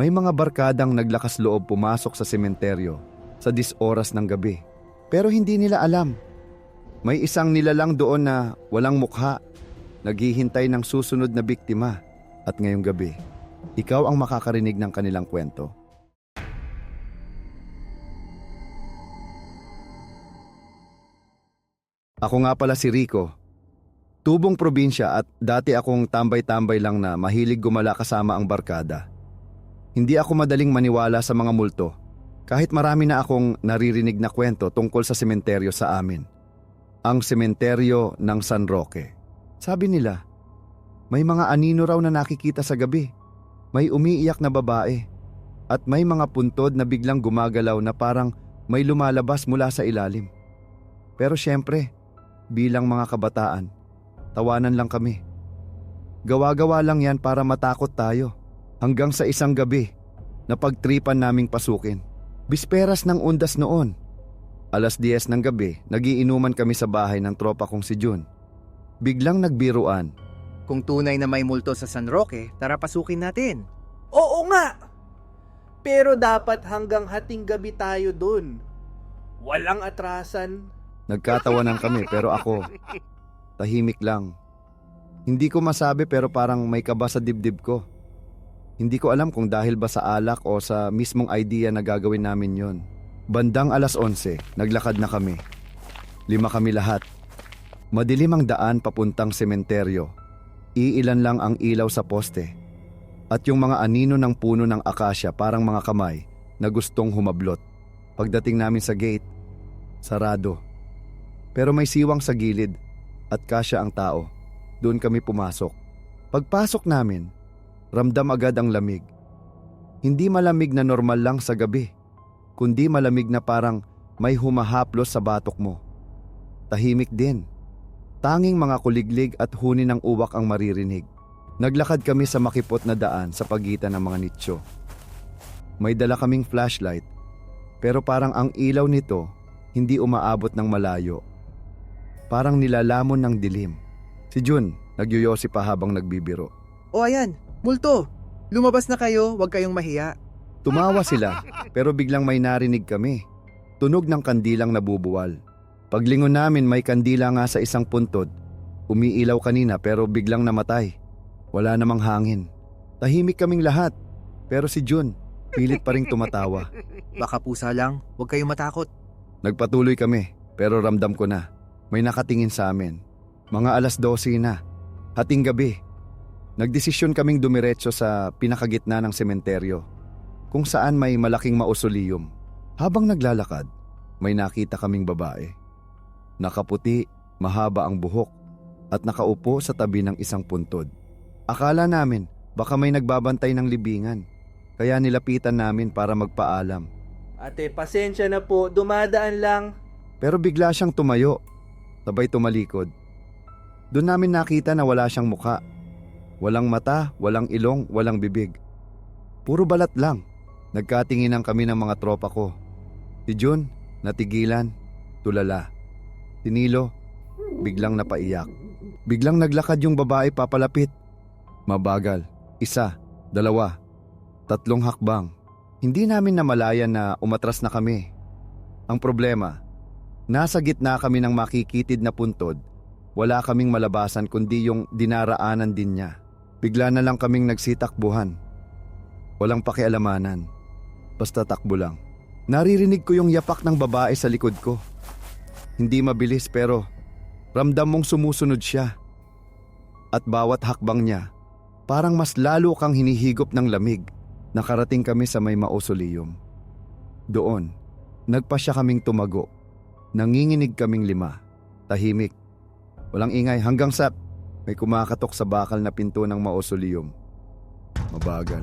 May mga barkadang naglakas loob pumasok sa sementeryo sa dis oras ng gabi. Pero hindi nila alam. May isang nilalang doon na walang mukha, naghihintay ng susunod na biktima. At ngayong gabi, ikaw ang makakarinig ng kanilang kwento. Ako nga pala si Rico. Tubong probinsya at dati akong tambay-tambay lang na mahilig gumala kasama ang barkada. Hindi ako madaling maniwala sa mga multo kahit marami na akong naririnig na kwento tungkol sa sementeryo sa amin. Ang sementeryo ng San Roque. Sabi nila, may mga anino raw na nakikita sa gabi. May umiiyak na babae. At may mga puntod na biglang gumagalaw na parang may lumalabas mula sa ilalim. Pero syempre, bilang mga kabataan, tawanan lang kami. Gawa-gawa lang yan para matakot tayo. Hanggang sa isang gabi, napagtripan naming pasukin. Bisperas ng undas noon. Alas 10 ng gabi, nagiinuman kami sa bahay ng tropa kong si Jun. Biglang nagbiruan. Kung tunay na may multo sa San Roque, tara pasukin natin. Oo nga! Pero dapat hanggang hating gabi tayo dun. Walang atrasan. Nagkatawanan kami pero ako, tahimik lang. Hindi ko masabi pero parang may kaba sa dibdib ko. Hindi ko alam kung dahil ba sa alak o sa mismong idea na gagawin namin yon. Bandang alas 11, naglakad na kami. Lima kami lahat. Madilim ang daan papuntang sementeryo. Iilan lang ang ilaw sa poste. At yung mga anino ng puno ng akasya parang mga kamay na gustong humablot. Pagdating namin sa gate, sarado. Pero may siwang sa gilid at kasya ang tao. Doon kami pumasok. Pagpasok namin, ramdam agad ang lamig. Hindi malamig na normal lang sa gabi, kundi malamig na parang may humahaplos sa batok mo. Tahimik din. Tanging mga kuliglig at huni ng uwak ang maririnig. Naglakad kami sa makipot na daan sa pagitan ng mga nitsyo. May dala kaming flashlight, pero parang ang ilaw nito hindi umaabot ng malayo. Parang nilalamon ng dilim. Si Jun, nagyoyosi pa habang nagbibiro. O ayan, multo! Lumabas na kayo, huwag kayong mahiya. Tumawa sila, pero biglang may narinig kami. Tunog ng kandilang nabubuwal. Paglingon namin may kandila nga sa isang puntod. Umiilaw kanina pero biglang namatay. Wala namang hangin. Tahimik kaming lahat. Pero si Jun, pilit pa ring tumatawa. Baka pusa lang, huwag kayong matakot. Nagpatuloy kami, pero ramdam ko na. May nakatingin sa amin. Mga alas 12 na. Hating gabi. Nagdesisyon kaming dumiretso sa pinakagitna ng sementeryo, kung saan may malaking mausoleum. Habang naglalakad, may nakita kaming babae. Nakaputi, mahaba ang buhok, at nakaupo sa tabi ng isang puntod. Akala namin baka may nagbabantay ng libingan, kaya nilapitan namin para magpaalam. Ate, pasensya na po. Dumadaan lang. Pero bigla siyang tumayo, sabay tumalikod. Doon namin nakita na wala siyang mukha. Walang mata, walang ilong, walang bibig. Puro balat lang. Nagkatinginan kami ng mga tropa ko. Si Jun, natigilan, tulala. Si Nilo, biglang napaiyak. Biglang naglakad yung babae papalapit. Mabagal. Isa, dalawa, tatlong hakbang. Hindi namin namalayan na umatras na kami. Ang problema, nasa gitna kami ng makikitid na puntod. Wala kaming malabasan kundi yung dinaraanan din niya. Bigla na lang kaming nagsitakbuhan. Walang pakialamanan. Basta takbo lang. Naririnig ko yung yapak ng babae sa likod ko. Hindi mabilis pero ramdam mong sumusunod siya. At bawat hakbang niya, parang mas lalo kang hinihigop ng lamig. Nakarating kami sa may mausoleum. Doon, nagpa siya kaming tumago. Nanginginig kaming lima. Tahimik. Walang ingay hanggang sa may kumakatok sa bakal na pinto ng mausoleum. Mabagal.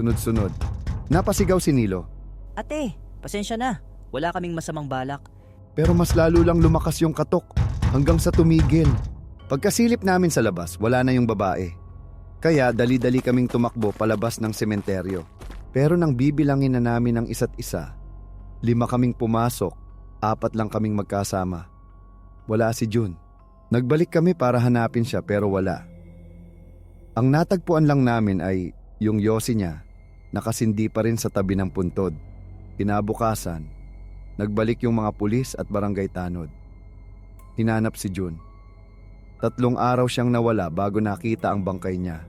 Sunod-sunod. Napasigaw si Nilo. Ate, pasensya na. Wala kaming masamang balak. Pero mas lalo lang lumakas yung katok hanggang sa tumigil. Pagkasilip namin sa labas, wala na yung babae. Kaya dali-dali kaming tumakbo palabas ng sementeryo. Pero nang bibilangin na namin ang isa't isa, lima kaming pumasok, apat lang kaming magkasama. Wala si Jun. Nagbalik kami para hanapin siya pero wala. Ang natagpuan lang namin ay yung yosi niya nakasindi pa rin sa tabi ng puntod. Kinabukasan, nagbalik yung mga pulis at barangay tanod. Hinanap si June. Tatlong araw siyang nawala bago nakita ang bangkay niya.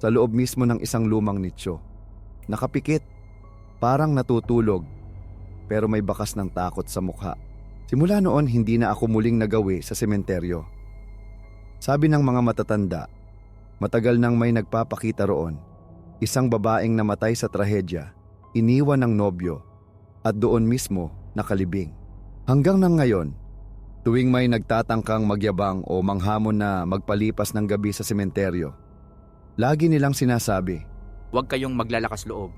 Sa loob mismo ng isang lumang nicho. Nakapikit, parang natutulog, pero may bakas ng takot sa mukha. Simula noon hindi na ako muling nagawi sa sementeryo. Sabi ng mga matatanda, matagal nang may nagpapakita roon. Isang babaeng namatay sa trahedya, iniwan ng nobyo, at doon mismo nakalibing. Hanggang nang ngayon, tuwing may nagtatangkang magyabang o manghamon na magpalipas ng gabi sa sementeryo, lagi nilang sinasabi, Huwag kayong maglalakas loob.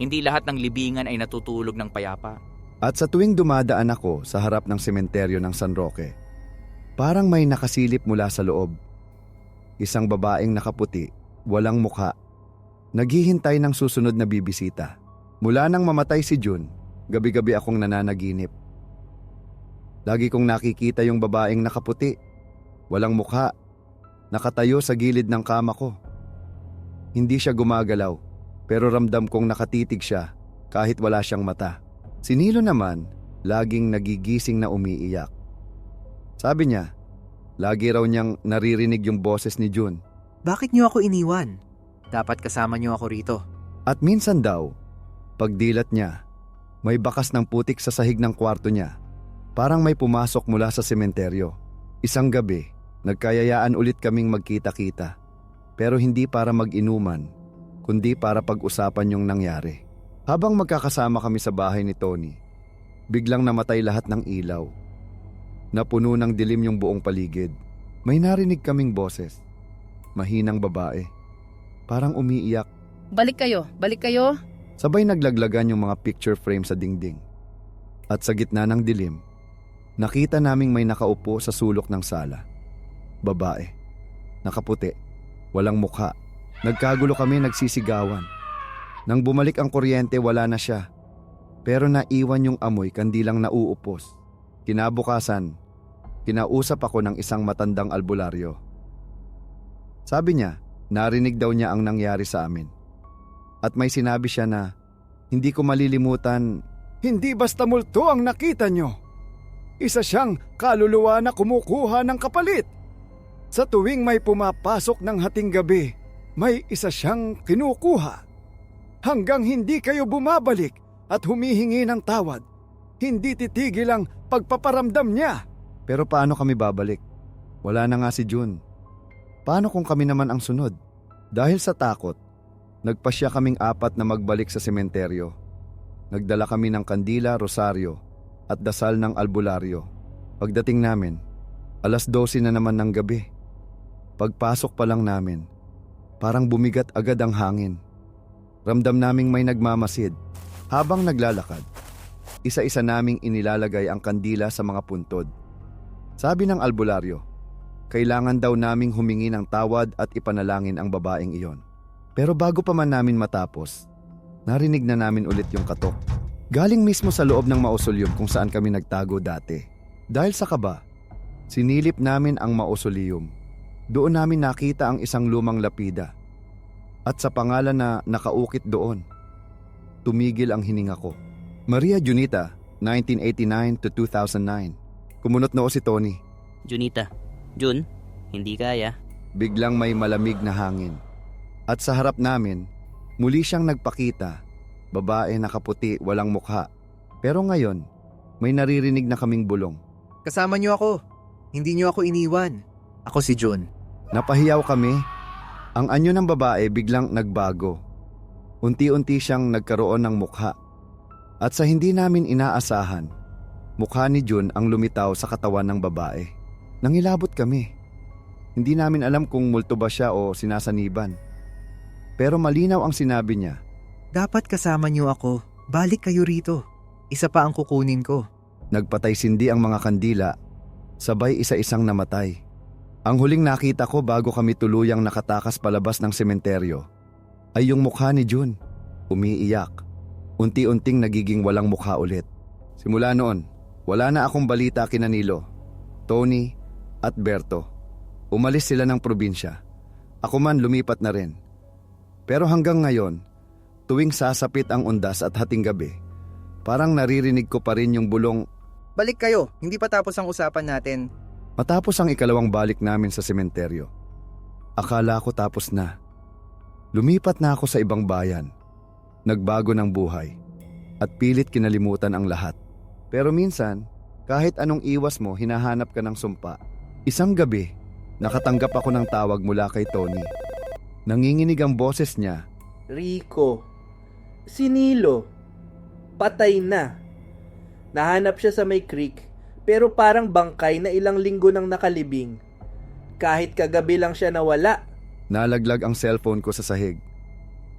Hindi lahat ng libingan ay natutulog ng payapa. At sa tuwing dumadaan ako sa harap ng sementeryo ng San Roque, parang may nakasilip mula sa loob. Isang babaeng nakaputi, walang mukha, naghihintay ng susunod na bibisita. Mula nang mamatay si June, gabi-gabi akong nananaginip. Lagi kong nakikita yung babaeng nakaputi, walang mukha, nakatayo sa gilid ng kama ko. Hindi siya gumagalaw, pero ramdam kong nakatitig siya kahit wala siyang mata. Si Nilo naman, laging nagigising na umiiyak. Sabi niya, lagi raw niyang naririnig yung boses ni June. Bakit niyo ako iniwan? Dapat kasama niyo ako rito. At minsan daw, pagdilat niya, may bakas ng putik sa sahig ng kwarto niya. Parang may pumasok mula sa sementeryo. Isang gabi, nagkayayaan ulit kaming magkita-kita. Pero hindi para mag-inuman, kundi para pag-usapan yung nangyari. Habang magkakasama kami sa bahay ni Tony, biglang namatay lahat ng ilaw. Napuno ng dilim yung buong paligid. May narinig kaming boses. Mahinang babae. Parang umiiyak. Balik kayo, balik kayo. Sabay naglaglagan yung mga picture frame sa dingding. At sa gitna ng dilim, nakita naming may nakaupo sa sulok ng sala. Babae. Nakaputi. Walang mukha. Nagkagulo kami nagsisigawan. Nang bumalik ang kuryente wala na siya. Pero naiwan yung amoy kandilang nauupos. Kinabukasan, kinausap ako ng isang matandang albularyo. Sabi niya, narinig daw niya ang nangyari sa amin. At may sinabi siya na, hindi ko malilimutan, hindi basta multo ang nakita nyo. Isa siyang kaluluwa na kumukuha ng kapalit. Sa tuwing may pumapasok ng hating gabi, may isa siyang kinukuha. Hanggang hindi kayo bumabalik at humihingi ng tawad, hindi titigil ang pagpaparamdam niya. Pero paano kami babalik? Wala na nga si June. Paano kung kami naman ang sunod? Dahil sa takot, nagpasya kaming apat na magbalik sa sementeryo. Nagdala kami ng kandila, rosaryo, at dasal ng albularyo. Pagdating namin, alas 12 na naman ng gabi. Pagpasok pa lang namin, parang bumigat agad ang hangin. Ramdam naming may nagmamasid. Habang naglalakad, isa-isa naming inilalagay ang kandila sa mga puntod. Sabi ng albularyo, kailangan daw naming humingi ng tawad at ipanalangin ang babaeng iyon. Pero bago pa man namin matapos, narinig na namin ulit yung katok. Galing mismo sa loob ng mausoleum kung saan kami nagtago dati. Dahil sa kaba, sinilip namin ang mausoleum. Doon namin nakita ang isang lumang lapida. At sa pangalan na nakaukit doon, tumigil ang hininga ko. Maria Junita, 1989 to 2009. Kumunot noo si Tony. Junita. Jun, hindi kaya. Biglang may malamig na hangin. At sa harap namin, muli siyang nagpakita. Babae nakaputi, walang mukha. Pero ngayon, may naririnig na kaming bulong. Kasama niyo ako. Hindi niyo ako iniwan. Ako si June. Napahiyaw kami. Ang anyo ng babae biglang nagbago. Unti-unti siyang nagkaroon ng mukha. At sa hindi namin inaasahan, mukha ni Jun ang lumitaw sa katawan ng babae. Nangilabot kami. Hindi namin alam kung multo ba siya o sinasaniban. Pero malinaw ang sinabi niya. Dapat kasama niyo ako. Balik kayo rito. Isa pa ang kukunin ko. Nagpatay sindi ang mga kandila, sabay isa-isang namatay. Ang huling nakita ko bago kami tuluyang nakatakas palabas ng sementeryo ay yung mukha ni June. Umiiyak. Unti-unting nagiging walang mukha ulit. Simula noon, wala na akong balita kina Nilo, Tony at Berto. Umalis sila ng probinsya. Ako man lumipat na rin. Pero hanggang ngayon, tuwing sasapit ang undas at hating gabi, parang naririnig ko pa rin yung bulong Balik kayo, hindi pa tapos ang usapan natin. Matapos ang ikalawang balik namin sa sementeryo. Akala ko tapos na. Lumipat na ako sa ibang bayan. Nagbago ng buhay. At pilit kinalimutan ang lahat. Pero minsan, kahit anong iwas mo, hinahanap ka ng sumpa. Isang gabi, nakatanggap ako ng tawag mula kay Tony. Nanginginig ang boses niya Rico, si Nilo, patay na. Nahanap siya sa may creek, pero parang bangkay na ilang linggo nang nakalibing. Kahit kagabi lang siya nawala. Nalaglag ang cellphone ko sa sahig.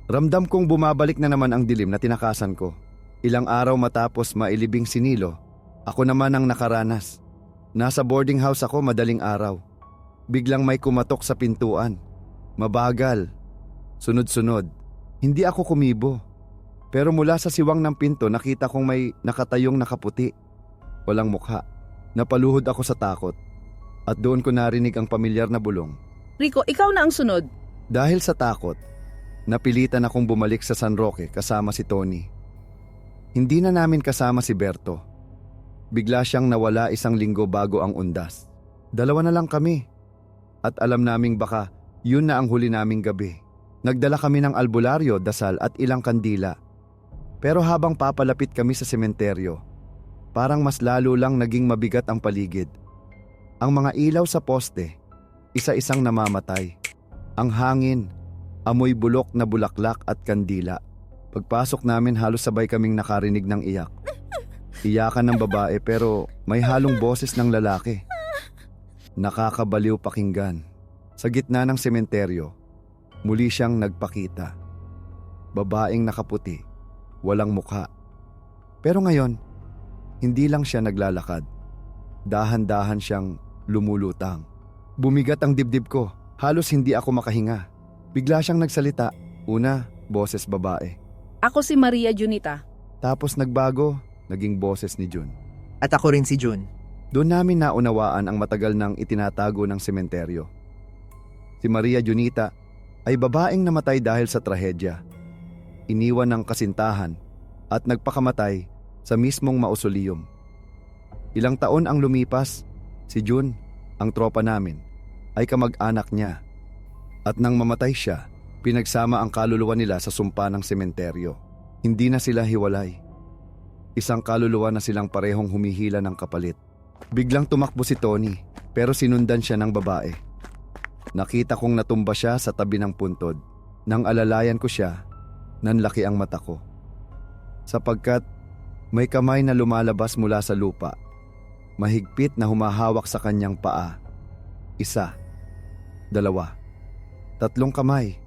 Ramdam kong bumabalik na naman ang dilim na tinakasan ko. Ilang araw matapos mailibing si Nilo, ako naman ang nakaranas. Nasa boarding house ako madaling araw. Biglang may kumatok sa pintuan. Mabagal. Sunod-sunod. Hindi ako kumibo. Pero mula sa siwang ng pinto nakita kong may nakatayong nakaputi. Walang mukha. Napaluhod ako sa takot. At doon ko narinig ang pamilyar na bulong. Rico, ikaw na ang sunod. Dahil sa takot, napilitan akong bumalik sa San Roque kasama si Tony. Hindi na namin kasama si Berto. Bigla siyang nawala isang linggo bago ang undas. Dalawa na lang kami. At alam naming baka yun na ang huli naming gabi. Nagdala kami ng albularyo, dasal at ilang kandila. Pero habang papalapit kami sa sementeryo, parang mas lalo lang naging mabigat ang paligid. Ang mga ilaw sa poste, isa-isang namamatay. Ang hangin, amoy bulok na bulaklak at kandila. Pagpasok namin halos sabay kaming nakarinig ng iyak. Iyakan ng babae pero may halong boses ng lalaki. Nakakabaliw pakinggan. Sa gitna ng sementeryo, muli siyang nagpakita. Babaeng nakaputi, walang mukha. Pero ngayon, hindi lang siya naglalakad. Dahan-dahan siyang lumulutang. Bumigat ang dibdib ko. Halos hindi ako makahinga. Bigla siyang nagsalita. Una, boses babae. Ako si Maria Junita. Tapos nagbago, naging boses ni Jun. At ako rin si Jun. Doon namin naunawaan ang matagal nang itinatago ng sementeryo. Si Maria Junita ay babaeng namatay dahil sa trahedya. Iniwan ng kasintahan at nagpakamatay sa mismong mausoleum. Ilang taon ang lumipas, si Jun, ang tropa namin, ay kamag-anak niya. At nang mamatay siya, pinagsama ang kaluluwa nila sa sumpa ng sementeryo. Hindi na sila hiwalay. Isang kaluluwa na silang parehong humihila ng kapalit. Biglang tumakbo si Tony, pero sinundan siya ng babae. Nakita kong natumba siya sa tabi ng puntod. Nang alalayan ko siya, nanlaki ang mata ko. Sapagkat may kamay na lumalabas mula sa lupa. Mahigpit na humahawak sa kanyang paa. Isa, dalawa, tatlong kamay.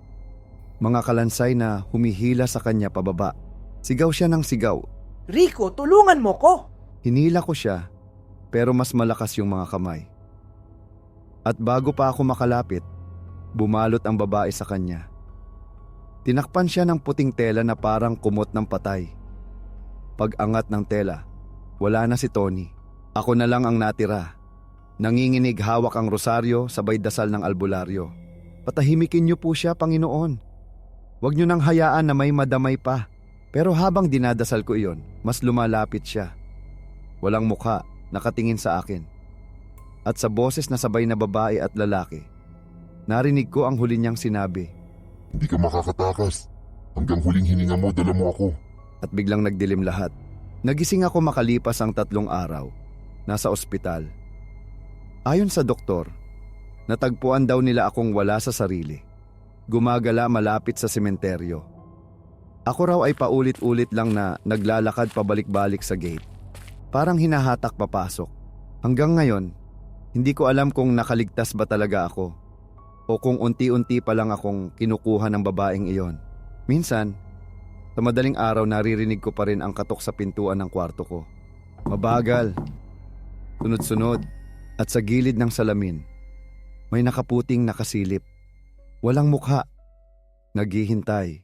Mga kalansay na humihila sa kanya pababa. Sigaw siya ng sigaw. Rico, tulungan mo ko! Hinila ko siya, pero mas malakas yung mga kamay. At bago pa ako makalapit, bumalot ang babae sa kanya. Tinakpan siya ng puting tela na parang kumot ng patay. Pag-angat ng tela, wala na si Tony. Ako na lang ang natira. Nanginginig hawak ang rosaryo sabay dasal ng albularyo. Patahimikin niyo po siya, Panginoon. Huwag niyo nang hayaan na may madamay pa. Pero habang dinadasal ko iyon, mas lumalapit siya. Walang mukha, nakatingin sa akin. At sa boses na sabay na babae at lalaki, narinig ko ang huli niyang sinabi Hindi ka makakatakas. Hanggang huling hininga mo, dala mo ako. At biglang nagdilim lahat. Nagising ako makalipas ang tatlong araw. Nasa ospital. Ayon sa doktor, natagpuan daw nila akong wala sa sarili. Gumagala malapit sa sementeryo. Ako raw ay paulit-ulit lang na naglalakad pabalik-balik sa gate. Parang hinahatak papasok. Hanggang ngayon, hindi ko alam kung nakaligtas ba talaga ako o kung unti-unti pa lang akong kinukuha ng babaeng iyon. Minsan, sa madaling araw naririnig ko pa rin ang katok sa pintuan ng kwarto ko. Mabagal, sunod-sunod, at sa gilid ng salamin, may nakaputing nakasilip. Walang mukha, naghihintay.